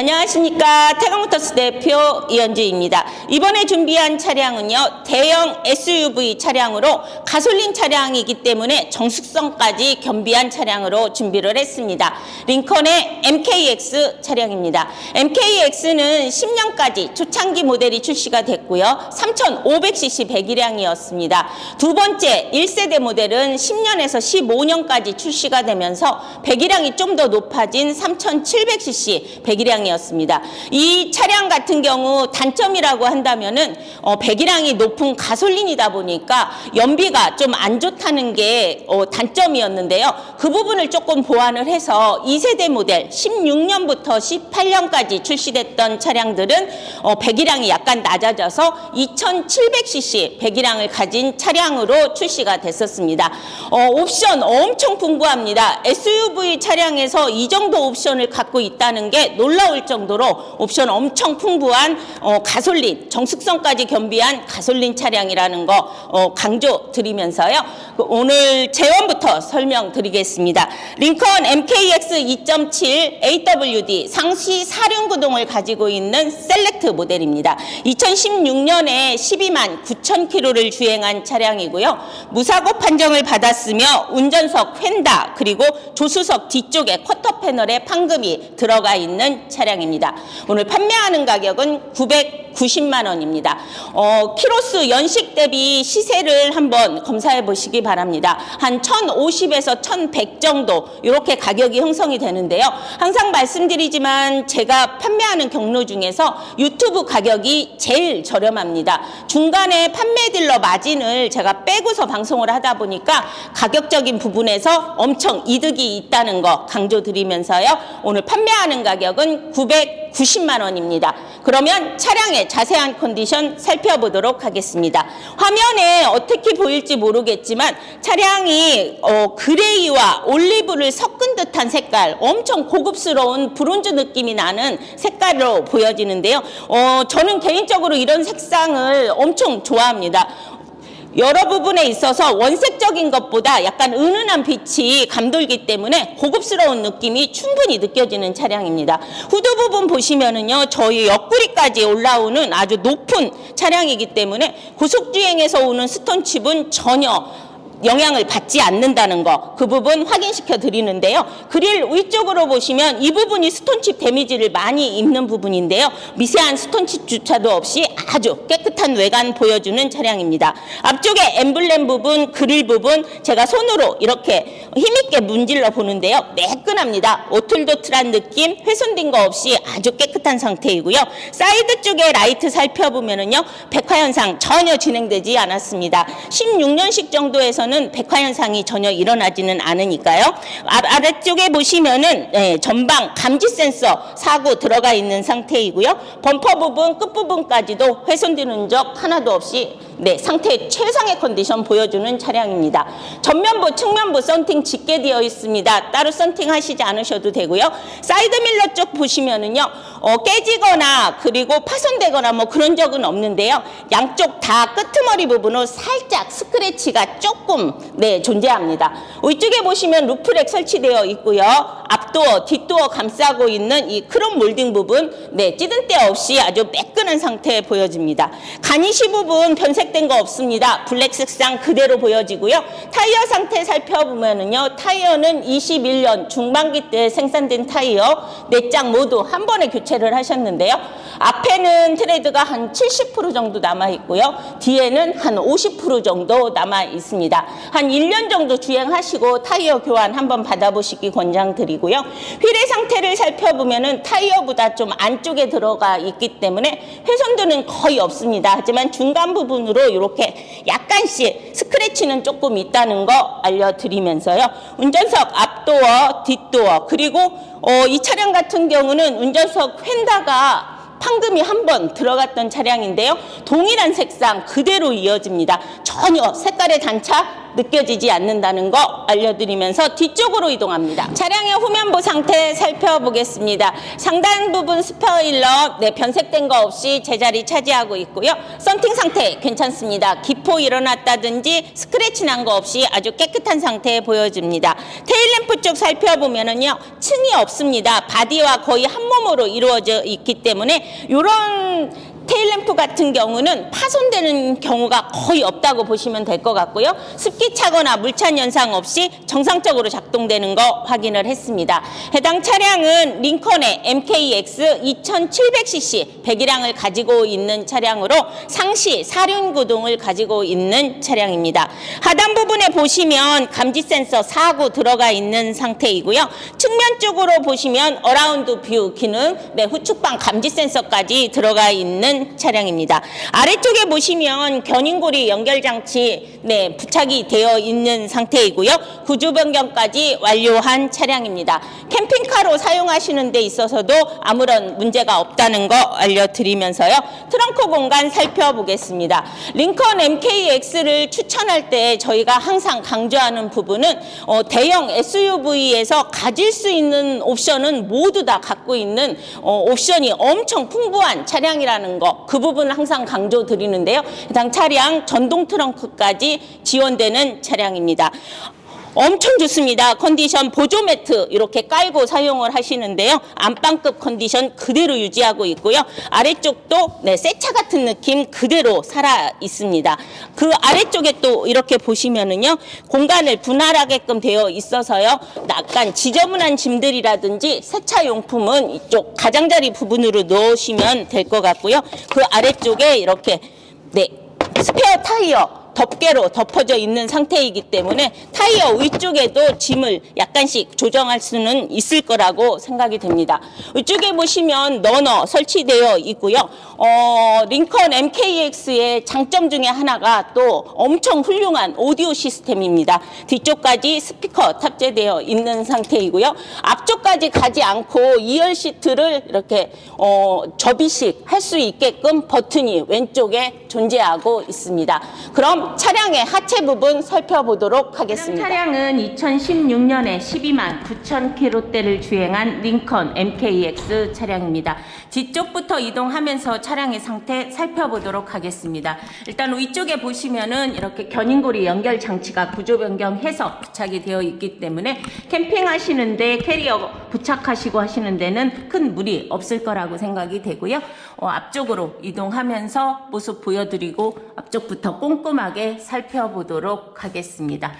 안녕하십니까. 태강모터스 대표 이현주입니다. 이번에 준비한 차량은요, 대형 SUV 차량으로 가솔린 차량이기 때문에 정숙성까지 겸비한 차량으로 준비를 했습니다. 링컨의 MKX 차량입니다. MKX는 10년까지 초창기 모델이 출시가 됐고요. 3,500cc 배기량이었습니다. 두 번째 1세대 모델은 10년에서 15년까지 출시가 되면서 배기량이 좀 더 높아진 3,700cc 배기량이 었습니다. 이 차량 같은 경우 단점이라고 한다면은 어, 배기량이 높은 가솔린이다 보니까 연비가 좀 안 좋다는 게 어, 단점이었는데요. 그 부분을 조금 보완을 해서 2세대 모델 16년부터 18년까지 출시됐던 차량들은 어, 배기량이 약간 낮아져서 2,700cc 배기량을 가진 차량으로 출시가 됐었습니다. 어, 옵션 엄청 풍부합니다. SUV 차량에서 이 정도 옵션을 갖고 있다는 게 놀라울 정도로 옵션 엄청 풍부한 어, 가솔린 정숙성까지 겸비한 가솔린 차량이라는 거 어, 강조 드리면서요. 그 오늘 재원부터 설명드리겠습니다. 링컨 MKX 2.7 AWD 상시 사륜구동을 가지고 있는 셀렉트 모델입니다. 2016년에 12만 9천 킬로를 주행한 차량이고요. 무사고 판정을 받았으며 운전석 휀다 그리고 조수석 뒤쪽에 쿼터 패널에 판금이 들어가 있는 차량 입니다. 오늘 판매하는 가격은 990만 원입니다. 어, 키로수 연식 대비 시세를 한번 검사해 보시기 바랍니다. 한 1,050에서 1,100 정도 이렇게 가격이 형성이 되는데요. 항상 말씀드리지만 제가 판매하는 경로 중에서 유튜브 가격이 제일 저렴합니다. 중간에 판매 딜러 마진을 제가 빼고서 방송을 하다 보니까 가격적인 부분에서 엄청 이득이 있다는 거 강조드리면서요. 오늘 판매하는 가격은 990만 원입니다. 그러면 차량의 자세한 컨디션 살펴보도록 하겠습니다. 화면에 어떻게 보일지 모르겠지만 차량이 어, 그레이와 올리브를 섞은 듯한 색깔, 엄청 고급스러운 브론즈 느낌이 나는 색깔로 보여지는데요. 어, 저는 개인적으로 이런 색상을 엄청 좋아합니다. 여러 부분에 있어서 원색적인 것보다 약간 은은한 빛이 감돌기 때문에 고급스러운 느낌이 충분히 느껴지는 차량입니다. 후드 부분 보시면은요, 저희 옆구리까지 올라오는 아주 높은 차량이기 때문에 고속주행에서 오는 스톤칩은 전혀 영향을 받지 않는다는 거, 그 부분 확인시켜 드리는데요. 그릴 위쪽으로 보시면 이 부분이 스톤칩 데미지를 많이 입는 부분인데요. 미세한 스톤칩 주차도 없이 아주 깨끗한 외관 보여주는 차량입니다. 앞쪽에 엠블렘 부분, 그릴 부분 제가 손으로 이렇게 힘있게 문질러 보는데요. 매끈합니다. 오틀도틀한 느낌, 훼손된 거 없이 아주 깨끗한 상태이고요. 사이드 쪽에 라이트 살펴보면은요. 백화 현상 전혀 진행되지 않았습니다. 16년식 정도에서는 백화 현상이 전혀 일어나지는 않으니까요. 아, 아래쪽에 보시면은 네, 전방 감지 센서 사고 들어가 있는 상태이고요. 범퍼 부분 끝 부분까지도 훼손되는 적 하나도 없이 네, 상태 최상의 컨디션 보여주는 차량입니다. 전면부, 측면부 썬팅 짙게 되어 있습니다. 따로 썬팅 하시지 않으셔도 되고요. 사이드 밀러 쪽 보시면은요, 어, 깨지거나 그리고 파손되거나 뭐 그런 적은 없는데요. 양쪽 다 끄트머리 부분으로 살짝 스크래치가 조금 네, 존재합니다. 위쪽에 보시면 루프렉 설치되어 있고요. 앞도어, 뒷도어 감싸고 있는 이 크롬 몰딩 부분, 네, 찌든 때 없이 아주 매끈한 상태 보여집니다. 가니시 부분 변색된 거 없습니다. 블랙 색상 그대로 보여지고요. 타이어 상태 살펴보면은요, 타이어는 21년 중반기 때 생산된 타이어 네 장 모두 한 번에 교체를 하셨는데요. 앞에는 트레드가 한 70% 정도 남아 있고요. 뒤에는 한 50% 정도 남아 있습니다. 한 1년 정도 주행하시고 타이어 교환 한번 받아보시기 권장드리고요. 휠의 상태를 살펴보면은 타이어보다 좀 안쪽에 들어가 있기 때문에 훼손도는 거의 없습니다. 하지만 중간 부분으로 이렇게 약간씩 스크래치는 조금 있다는 거 알려드리면서요. 운전석 앞도어, 뒷도어 그리고 어, 이 차량 같은 경우는 운전석 휀다가 판금이 한 번 들어갔던 차량인데요. 동일한 색상 그대로 이어집니다. 전혀 색깔의 단차 느껴지지 않는다는 거 알려드리면서 뒤쪽으로 이동합니다. 차량의 후면부 상태 살펴보겠습니다. 상단 부분 스포일러 네, 변색된 거 없이 제자리 차지하고 있고요. 썬팅 상태 괜찮습니다. 기포 일어났다든지 스크래치 난 거 없이 아주 깨끗한 상태 보여집니다. 테일램프 쪽 살펴보면은요 층이 없습니다. 바디와 거의 한 몸으로 이루어져 있기 때문에 이런 테일램프 같은 경우는 파손되는 경우가 거의 없다고 보시면 될 것 같고요. 습기 차거나 물찬 현상 없이 정상적으로 작동되는 거 확인을 했습니다. 해당 차량은 링컨의 MKX 2700cc 배기량을 가지고 있는 차량으로 상시 사륜 구동을 가지고 있는 차량입니다. 하단 부분에 보시면 감지 센서 4구 들어가 있는 상태이고요. 측면 쪽으로 보시면 어라운드 뷰 기능, 네, 후측방 감지 센서까지 들어가 있는 차량입니다. 아래쪽에 보시면 견인고리 연결 장치 네, 부착이 되어 있는 상태이고요. 구조 변경까지 완료한 차량입니다. 캠핑카로 사용하시는 데 있어서도 아무런 문제가 없다는 거 알려드리면서요. 트렁크 공간 살펴보겠습니다. 링컨 MKX를 추천할 때 저희가 항상 강조하는 부분은 어, 대형 SUV에서 가질 수 있는 옵션은 모두 다 갖고 있는 어, 옵션이 엄청 풍부한 차량이라는 거 그 부분을 항상 강조 드리는데요. 해당 차량 전동 트렁크까지 지원되는 차량입니다. 엄청 좋습니다. 컨디션 보조 매트 이렇게 깔고 사용을 하시는데요. 안방급 컨디션 그대로 유지하고 있고요. 아래쪽도 네, 새차 같은 느낌 그대로 살아 있습니다. 그 아래쪽에 또 이렇게 보시면은요. 공간을 분할하게끔 되어 있어서요. 약간 지저분한 짐들이라든지 세차 용품은 이쪽 가장자리 부분으로 넣으시면 될 것 같고요. 그 아래쪽에 이렇게 네, 스페어 타이어 덮개로 덮어져 있는 상태이기 때문에 타이어 위쪽에도 짐을 약간씩 조정할 수는 있을 거라고 생각이 됩니다. 위쪽에 보시면 러너 설치되어 있고요. 어, 링컨 MKX의 장점 중에 하나가 또 엄청 훌륭한 오디오 시스템입니다. 뒤쪽까지 스피커 탑재되어 있는 상태이고요. 앞쪽까지 가지 않고 2열 시트를 이렇게 어, 접이식 할 수 있게끔 버튼이 왼쪽에 존재하고 있습니다. 그럼 차량의 하체 부분 살펴보도록 하겠습니다. 차량은 2016년에 12만 9천 킬로대를 주행한 링컨 MKX 차량입니다. 뒤쪽부터 이동하면서 차량의 상태 살펴보도록 하겠습니다. 일단 위쪽에 보시면은 이렇게 견인고리 연결 장치가 구조 변경해서 부착이 되어 있기 때문에 캠핑하시는데 캐리어 부착하시고 하시는 데는 큰 무리 없을 거라고 생각이 되고요. 어, 앞쪽으로 이동하면서 모습 보여드리고 앞쪽부터 꼼꼼하게 살펴보도록 하겠습니다.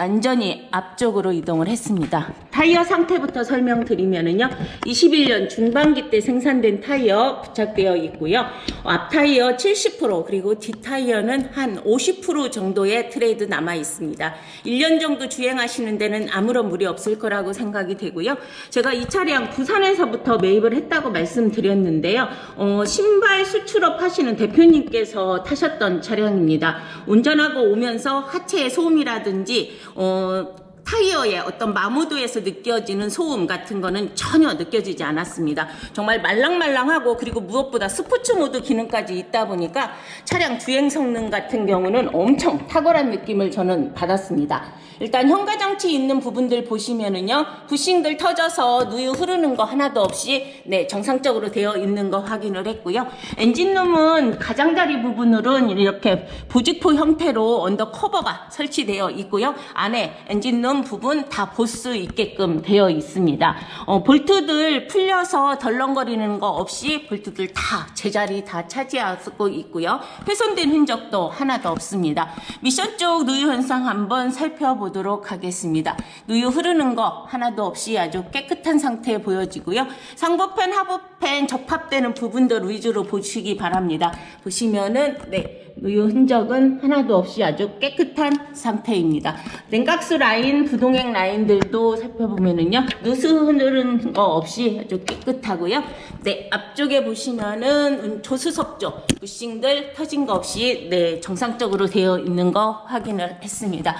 완전히 앞쪽으로 이동을 했습니다. 타이어 상태부터 설명드리면은요. 21년 중반기 때 생산된 타이어 부착되어 있고요. 앞 타이어 70% 그리고 뒷 타이어는 한 50% 정도의 트레이드 남아 있습니다. 1년 정도 주행하시는 데는 아무런 무리 없을 거라고 생각이 되고요. 제가 이 차량 부산에서부터 매입을 했다고 말씀드렸는데요. 어, 신발 수출업 하시는 대표님께서 타셨던 차량입니다. 운전하고 오면서 하체의 소음이라든지 어, 타이어의 어떤 마모도에서 느껴지는 소음 같은 거는 전혀 느껴지지 않았습니다. 정말 말랑말랑하고 그리고 무엇보다 스포츠 모드 기능까지 있다 보니까 차량 주행 성능 같은 경우는 엄청 탁월한 느낌을 저는 받았습니다. 일단 현가장치 있는 부분들 보시면은요 부싱들 터져서 누유 흐르는 거 하나도 없이 네 정상적으로 되어 있는 거 확인을 했고요. 엔진룸은 가장자리 부분으로는 이렇게 부직포 형태로 언더 커버가 설치되어 있고요. 안에 엔진룸 부분 다 볼 수 있게끔 되어 있습니다. 어, 볼트들 풀려서 덜렁거리는 거 없이 볼트들 다 제자리 다 차지하고 있고요. 훼손된 흔적도 하나도 없습니다. 미션 쪽 누유 현상 한번 살펴보도록 보도록 하겠습니다. 누유 흐르는 거 하나도 없이 아주 깨끗한 상태 보여지고요. 상부팬, 하부팬 접합되는 부분들 위주로 보시기 바랍니다. 보시면은 네 누유 흔적은 하나도 없이 아주 깨끗한 상태입니다. 냉각수 라인, 부동액 라인들도 살펴보면은요. 누수 흐르는 거 없이 아주 깨끗하고요. 네 앞쪽에 보시면은 조수석 쪽 부싱들 터진 거 없이 네 정상적으로 되어 있는 거 확인을 했습니다.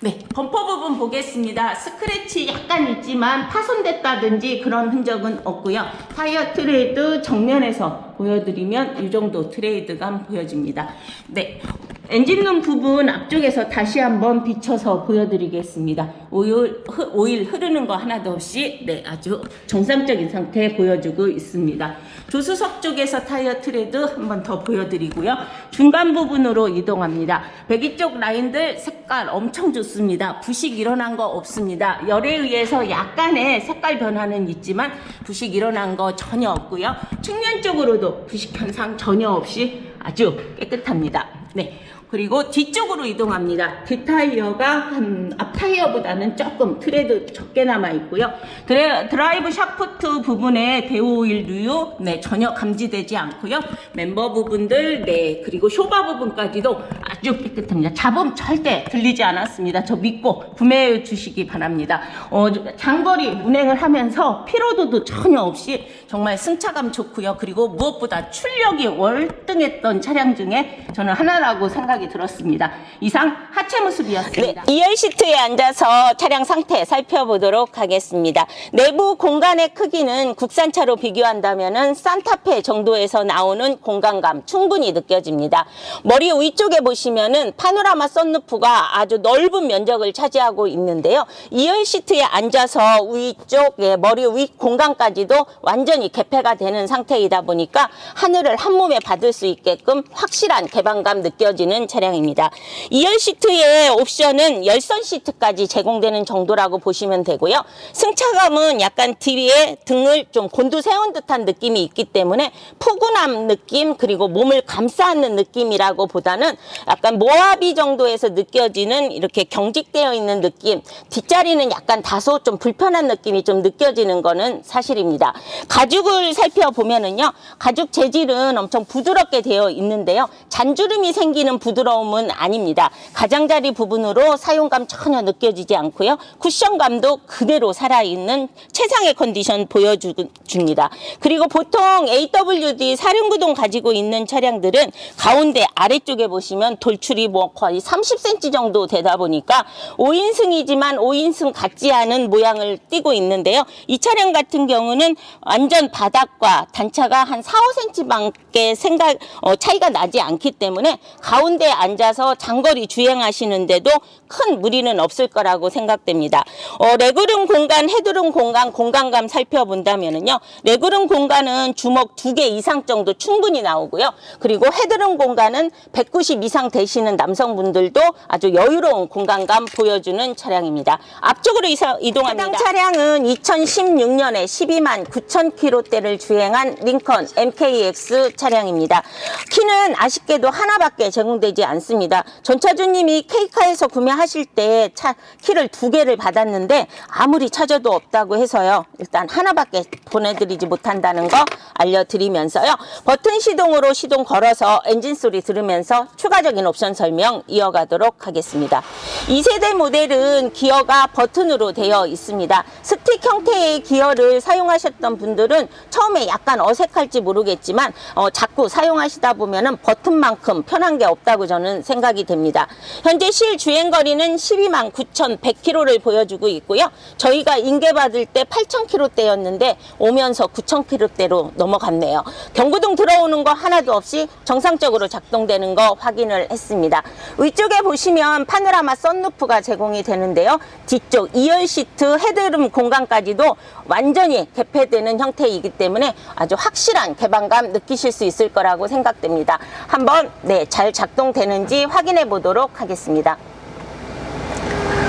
네, 범퍼 부분 보겠습니다. 스크래치 약간 있지만 파손됐다든지 그런 흔적은 없고요. 타이어 트레이드 정면에서 보여드리면 이 정도 트레이드감 보여집니다. 네, 엔진룸 부분 앞쪽에서 다시 한번 비춰서 보여드리겠습니다. 오일, 흐- 오일 흐르는 거 하나도 없이 네 아주 정상적인 상태 보여주고 있습니다. 조수석 쪽에서 타이어 트레드 한번 더 보여드리고요. 중간 부분으로 이동합니다. 배기 쪽 라인들 색깔 엄청 좋습니다. 부식 일어난 거 없습니다. 열에 의해서 약간의 색깔 변화는 있지만 부식 일어난 거 전혀 없고요. 측면 쪽으로도 부식 현상 전혀 없이 아주 깨끗합니다. 네. 그리고 뒤쪽으로 이동합니다. 뒷타이어가 한 앞타이어보다는 조금 트레드 적게 남아 있고요. 드래, 드라이브 샤프트 부분에 대오일 누유 네, 전혀 감지되지 않고요. 멤버 부분들 네 그리고 쇼바 부분까지도 아주 깨끗합니다. 잡음 절대 들리지 않았습니다. 저 믿고 구매해 주시기 바랍니다. 어, 장거리 운행을 하면서 피로도도 전혀 없이 정말 승차감 좋고요. 그리고 무엇보다 출력이 월등했던 차량 중에 저는 하나라고 생각 이 들었습니다. 이상 하체 모습이었습니다. 네, 2열 시트에 앉아서 차량 상태 살펴보도록 하겠습니다. 내부 공간의 크기는 국산차로 비교한다면 산타페 정도에서 나오는 공간감 충분히 느껴집니다. 머리 위쪽에 보시면은 파노라마 썬루프가 아주 넓은 면적을 차지하고 있는데요. 2열 시트에 앉아서 위쪽 예, 머리 위 공간까지도 완전히 개폐가 되는 상태이다 보니까 하늘을 한 몸에 받을 수 있게끔 확실한 개방감 느껴지는 차량입니다. 2열 시트의 옵션은 열선 시트까지 제공되는 정도라고 보시면 되고요. 승차감은 약간 뒤에 등을 좀 곤두세운 듯한 느낌이 있기 때문에 푸근함 느낌 그리고 몸을 감싸는 느낌이라고 보다는 약간 모하비 정도에서 느껴지는 이렇게 경직되어 있는 느낌 뒷자리는 약간 다소 좀 불편한 느낌이 좀 느껴지는 거는 사실입니다. 가죽을 살펴보면은요 가죽 재질은 엄청 부드럽게 되어 있는데요 잔주름이 생기는 부 드러움은 아닙니다. 가장자리 부분으로 사용감 전혀 느껴지지 않고요 쿠션감도 그대로 살아있는 최상의 컨디션 보여줍니다. 그리고 보통 AWD 사륜구동 가지고 있는 차량들은 가운데 아래쪽에 보시면 돌출이 뭐 거의 30cm 정도 되다 보니까 5인승이지만 5인승 같지 않은 모양을 띠고 있는데요. 이 차량 같은 경우는 완전 바닥과 단차가 한 4, 5cm밖에 생각 어, 차이가 나지 않기 때문에 가운데 앉아서 장거리 주행하시는데도 큰 무리는 없을 거라고 생각됩니다. 어, 레그룸 공간, 헤드룸 공간, 공간감 살펴본다면은요. 레그룸 공간은 주먹 두 개 이상 정도 충분히 나오고요. 그리고 헤드룸 공간은 190 이상 되시는 남성분들도 아주 여유로운 공간감 보여주는 차량입니다. 앞쪽으로 이사, 이동합니다. 해당 차량은 2016년에 12만 9천 킬로대를 주행한 링컨 MKX 차량입니다. 키는 아쉽게도 하나밖에 제공되지 않습니다. 전차주님이 K카에서 구매 하실 때 차, 키를 두 개를 받았는데 아무리 찾아도 없다고 해서요. 일단 하나밖에 보내드리지 못한다는 거 알려드리면서요. 버튼 시동으로 시동 걸어서 엔진 소리 들으면서 추가적인 옵션 설명 이어가도록 하겠습니다. 2세대 모델은 기어가 버튼으로 되어 있습니다. 스틱 형태의 기어를 사용하셨던 분들은 처음에 약간 어색할지 모르겠지만 어, 자꾸 사용하시다 보면은 버튼만큼 편한 게 없다고 저는 생각이 됩니다. 현재 실 주행 거리 는 12만 9,100km를 보여주고 있고요. 저희가 인계받을 때 8,000km대였는데 오면서 9,000km대로 넘어갔네요. 경고등 들어오는 거 하나도 없이 정상적으로 작동되는 거 확인을 했습니다. 위쪽에 보시면 파노라마 썬루프가 제공이 되는데요. 뒤쪽 2열 시트 헤드룸 공간까지도 완전히 개폐되는 형태이기 때문에 아주 확실한 개방감 느끼실 수 있을 거라고 생각됩니다. 한번 네, 잘 작동되는지 확인해 보도록 하겠습니다.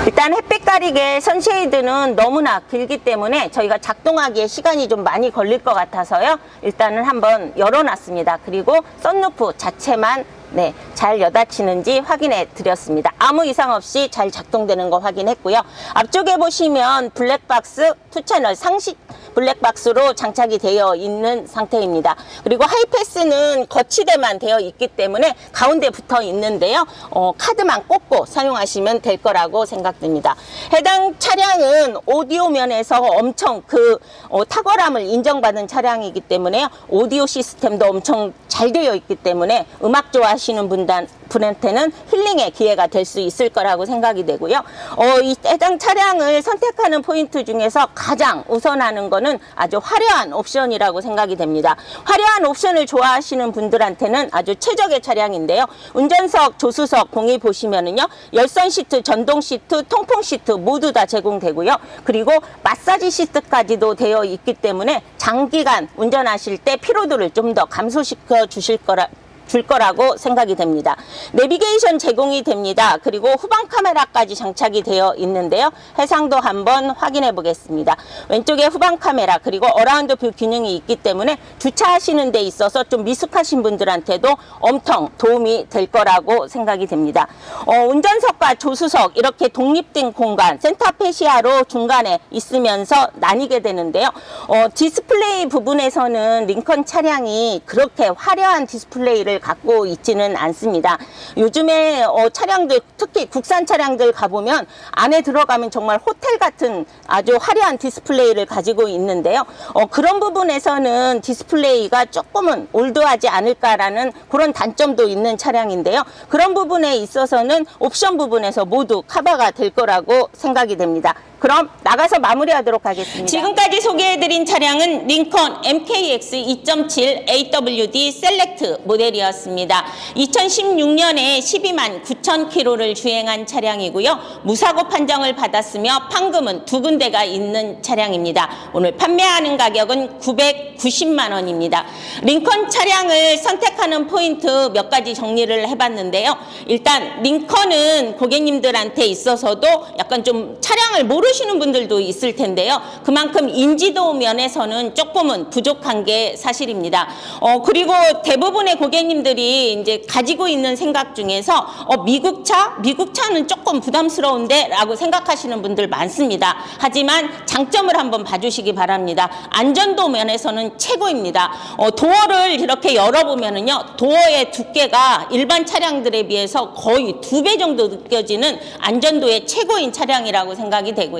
일단 햇빛 가리개 선쉐이드는 너무나 길기 때문에 저희가 작동하기에 시간이 좀 많이 걸릴 것 같아서요. 일단은 한번 열어놨습니다. 그리고 썬루프 자체만 네, 잘 여닫히는지 확인해 드렸습니다. 아무 이상 없이 잘 작동되는 거 확인했고요. 앞쪽에 보시면 블랙박스 투 채널 상식 블랙박스로 장착이 되어 있는 상태입니다. 그리고 하이패스는 거치대만 되어 있기 때문에 가운데 붙어 있는데요. 어, 카드만 꽂고 사용하시면 될 거라고 생각됩니다. 해당 차량은 오디오 면에서 엄청 그 어, 탁월함을 인정받은 차량이기 때문에 오디오 시스템도 엄청 잘 되어 있기 때문에 음악 좋아하시는 분단, 분한테는 힐링의 기회가 될 수 있을 거라고 생각이 되고요. 어, 이 해당 차량을 선택하는 포인트 중에서 가장 우선하는 거는 아주 화려한 옵션이라고 생각이 됩니다. 화려한 옵션을 좋아하시는 분들한테는 아주 최적의 차량인데요. 운전석, 조수석 공이 보시면은요. 열선 시트, 전동 시트, 통풍 시트 모두 다 제공되고요. 그리고 마사지 시트까지도 되어 있기 때문에 장기간 운전하실 때 피로도를 좀 더 감소시켜 주실 거라 줄 거라고 생각이 됩니다. 내비게이션 제공이 됩니다. 그리고 후방 카메라까지 장착이 되어 있는데요. 해상도 한번 확인해 보겠습니다. 왼쪽에 후방 카메라 그리고 어라운드 뷰 기능이 있기 때문에 주차하시는 데 있어서 좀 미숙하신 분들한테도 엄청 도움이 될 거라고 생각이 됩니다. 어, 운전석과 조수석 이렇게 독립된 공간 센터페시아로 중간에 있으면서 나뉘게 되는데요. 어, 디스플레이 부분에서는 링컨 차량이 그렇게 화려한 디스플레이를 갖고 있지는 않습니다. 요즘에 어, 차량들 특히 국산 차량들 가보면 안에 들어가면 정말 호텔 같은 아주 화려한 디스플레이를 가지고 있는데요. 어, 그런 부분에서는 디스플레이가 조금은 올드하지 않을까라는 그런 단점도 있는 차량인데요. 그런 부분에 있어서는 옵션 부분에서 모두 커버가 될 거라고 생각이 됩니다. 그럼 나가서 마무리하도록 하겠습니다. 지금까지 소개해드린 차량은 링컨 MKX 2.7 AWD 셀렉트 모델이었습니다. 2016년에 12만 9천 킬로를 주행한 차량이고요. 무사고 판정을 받았으며 판금은 두 군데가 있는 차량입니다. 오늘 판매하는 가격은 990만 원입니다. 링컨 차량을 선택하는 포인트 몇 가지 정리를 해봤는데요. 일단 링컨은 고객님들한테 있어서도 약간 좀 차량을 모르 시는 분들도 있을 텐데요. 그만큼 인지도 면에서는 조금은 부족한 게 사실입니다. 어, 그리고 대부분의 고객님들이 이제 가지고 있는 생각 중에서 어, 미국 차? 미국 차는 조금 부담스러운데 라고 생각하시는 분들 많습니다. 하지만 장점을 한번 봐주시기 바랍니다. 안전도 면에서는 최고입니다. 어, 도어를 이렇게 열어보면은요, 도어의 두께가 일반 차량들에 비해서 거의 두 배 정도 느껴지는 안전도의 최고인 차량이라고 생각이 되고요.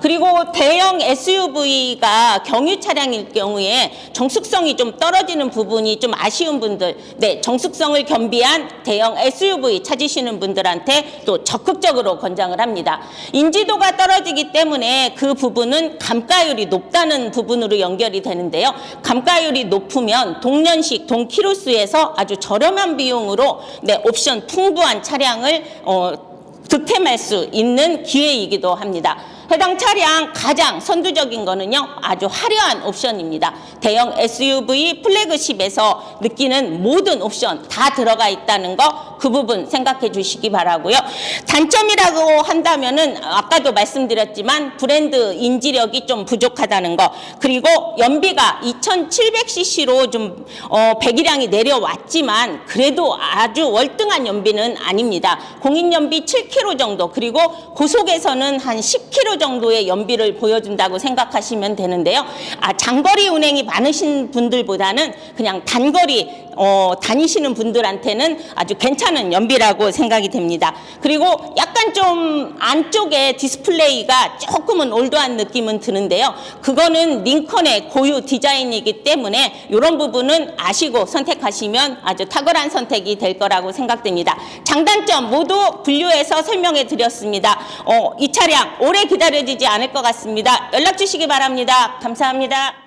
그리고 대형 SUV가 경유 차량일 경우에 정숙성이 좀 떨어지는 부분이 좀 아쉬운 분들, 네, 정숙성을 겸비한 대형 SUV 찾으시는 분들한테 또 적극적으로 권장을 합니다. 인지도가 떨어지기 때문에 그 부분은 감가율이 높다는 부분으로 연결이 되는데요. 감가율이 높으면 동년식, 동키로수에서 아주 저렴한 비용으로 네, 옵션 풍부한 차량을 어, 득템할 수 있는 기회이기도 합니다. 해당 차량 가장 선두적인 거는요, 아주 화려한 옵션입니다. 대형 SUV 플래그십에서 느끼는 모든 옵션 다 들어가 있다는 거, 그 부분 생각해 주시기 바라고요. 단점이라고 한다면은 아까도 말씀드렸지만 브랜드 인지력이 좀 부족하다는 거, 그리고 연비가 2,700cc로 좀 어, 배기량이 내려왔지만 그래도 아주 월등한 연비는 아닙니다. 공인 연비 7km 정도, 그리고 고속에서는 한 10km 정도의 연비를 보여준다고 생각하시면 되는데요. 아, 장거리 운행이 많으신 분들보다는 그냥 단거리 어, 다니시는 분들한테는 아주 괜찮은 연비라고 생각이 됩니다. 그리고 약간 좀 안쪽에 디스플레이가 조금은 올드한 느낌은 드는데요. 그거는 링컨의 고유 디자인이기 때문에 이런 부분은 아시고 선택하시면 아주 탁월한 선택이 될 거라고 생각됩니다. 장단점 모두 분류해서 설명해 드렸습니다. 어, 이 차량 오래 기다려지지 않을 것 같습니다. 연락 주시기 바랍니다. 감사합니다.